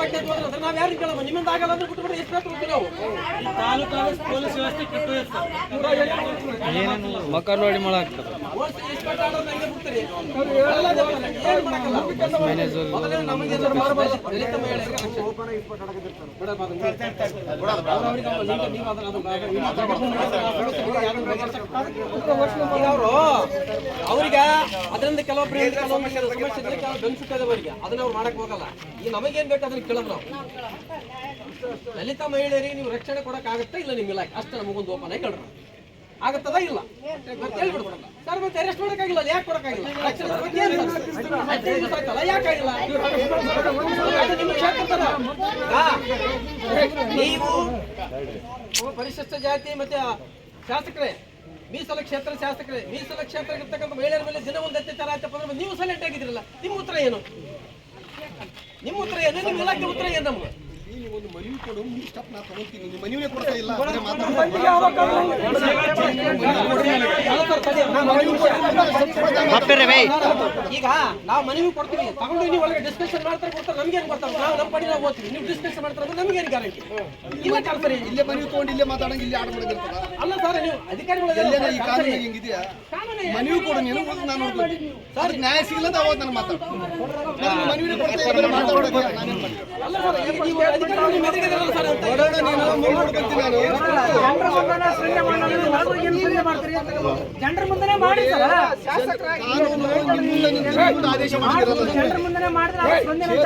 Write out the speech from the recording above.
ಅಂತ ಹೋದ್ರೆ ನಾವ್ ಯಾರು ಕೇಳಮ್ಮ ನಿಮ್ಮಿಂದ ಆಗಲ್ಲ ಅಂದ್ರೆ ಬಿಟ್ಟು ಬಿಟ್ಟು ಎಷ್ಟು ಹೋಗ್ತೀವಿ ನಾವು. ತಾಲೂಕು ಪೊಲೀಸ್ ವ್ಯವಸ್ಥೆ ಕೆಟ್ಟು ಮಕ್ಕ ನೋಡಿ ಮಾಡಾಕ್ತಾರೆ ನಮಗೆ ಅವ್ರು ಅವ್ರಿಗೆ ಅದರಿಂದ ಕೆಲವೊಬ್ರು ಬೆನಿಫಿಟ್ ಇದೆ ಅವರಿಗೆ ಅದನ್ನ ಅವ್ರು ಮಾಡಕ್ ಹೋಗಲ್ಲ ಈ ನಮಗೇನ್ ಬೇಕು ಅದನ್ನ ಕೇಳೋದು ನಾವು ದಲಿತ ಮಹಿಳೆಯರಿಗೆ ನೀವು ರಕ್ಷಣೆ ಕೊಡಕ್ ಆಗುತ್ತಾ ಇಲ್ಲ ನಿಮ್ಮ ಇಲಾಖೆ ಅಷ್ಟೇ ನಮಗೊಂದು ಓಪನ್ ಆಗಿ ಹೇಳ್ರಿ ಆಗತ್ತದ ಇಲ್ಲ? ಸರ್, ಮತ್ತೆ ಅರೆಸ್ಟ್ ಮಾಡೋಕ್ಕಾಗಿಲ್ಲ ಯಾಕೆ ಕೊಡಕ್ಕಾಗಿಲ್ಲ? ಯಾಕಾಗಿಲ್ಲ ನೀವು ಪರಿಶಿಷ್ಟ ಜಾತಿ ಮತ್ತೆ ಶಾಸಕರೇ, ಮೀಸಲ ಕ್ಷೇತ್ರ ಶಾಸಕರೇ, ಮೀಸಲ ಕ್ಷೇತ್ರ ಇರ್ತಕ್ಕಂಥ ಮಹಿಳೆಯರ ಮೇಲೆ ದಿನ ಒಂದು ಅತ್ಯಾಚಾರ ಆಯ್ತಪ್ಪ ಅಂದ್ರೆ ನೀವು ಸೈಲೆಂಟ್ ಆಗಿದ್ರಲ್ಲ ನಿಮ್ಮ ಉತ್ತರ ಏನು? ನಿಮ್ಮ ಉತ್ತರ ಏನು? ನಿಮ್ಮ ಇಲಾಖೆ ಉತ್ತರ ಏನು ನಮ್ಗೆ? ಒಂದು ಮನವಿ ಕೊಡು ಮೂರು ಸ್ಟೆಪ್ ನಾ ತಗೊಂತೀನಿ ನೀವು ಮನವಿನೇ ಕೊಡ್ತಾ ಇಲ್ಲ. ಈಗ ನಾವು ಮನವಿ ಕೊಡ್ತೀವಿ. ತಗೊಂಡು ನೀವು ಒಳಗೆ ಡಿಸ್ಕಷನ್ ಮಾಡ್ತಾರೆ ಕೊಡ್ತಾರೆ. ನಮ್ಗೇನು ಗೊತ್ತಾಗ ನಾವು ನಮ್ಮ ಪಡಿ ನಾವು ಓದ್ತೀವಿ. ನೀವು ಡಿಸ್ಕಷನ್ ಮಾಡ್ತಾರೆ ನಮ್ಗೆ ಏನು ಗ್ಯಾರಂಟಿ ಇಲ್ಲ ಕಲ್ಸರಿ ಇಲ್ಲೇ ಮನವಿ ತಗೊಂಡು ಇಲ್ಲೇ ಮಾತಾಡಂಗೆ ಇಲ್ಲೇ ಆಡ್ಬಿಡೋದಿರ್ತದ ಅಲ್ಲ ಸರ್ ನೀವು ಅಧಿಕಾರಿಗಳು ಎಲ್ಲೇನ ಈ ಕಾನೂನು ಹಿಂಗಿದೆಯಾ? ಮನವಿ ಕೊಡು ನೀನು ನಾನು ಸರ್ ನ್ಯಾಯ ಸಿಗಲ್ಲ ಅಂತ ಅವಾಗ ನಾನು ಮಾತಾಡ್ತೀನಿ. ಮನವಿ ಕೊಡ್ತೀನಿ ಮಾಡ್ತೀನಿ ಅಲ್ಲ ಸರ್ ನೀವು ಅಧಿಕಾರಿಗಳು ಸರ್ ಅಂತ ನಾನು ನೀನು. ಜನರ ಮುಂದೆನೆ ಮಾಡಿ ಸರ್. ನಿಮ್ಮ ಮುಂದೆ ನಿಂತು ಆದೇಶ ಮಾಡಿರಲ್ಲ ಜನರ ಮುಂದೆನೆ ಮಾಡಿದ್ರೆ ಅವ್ರು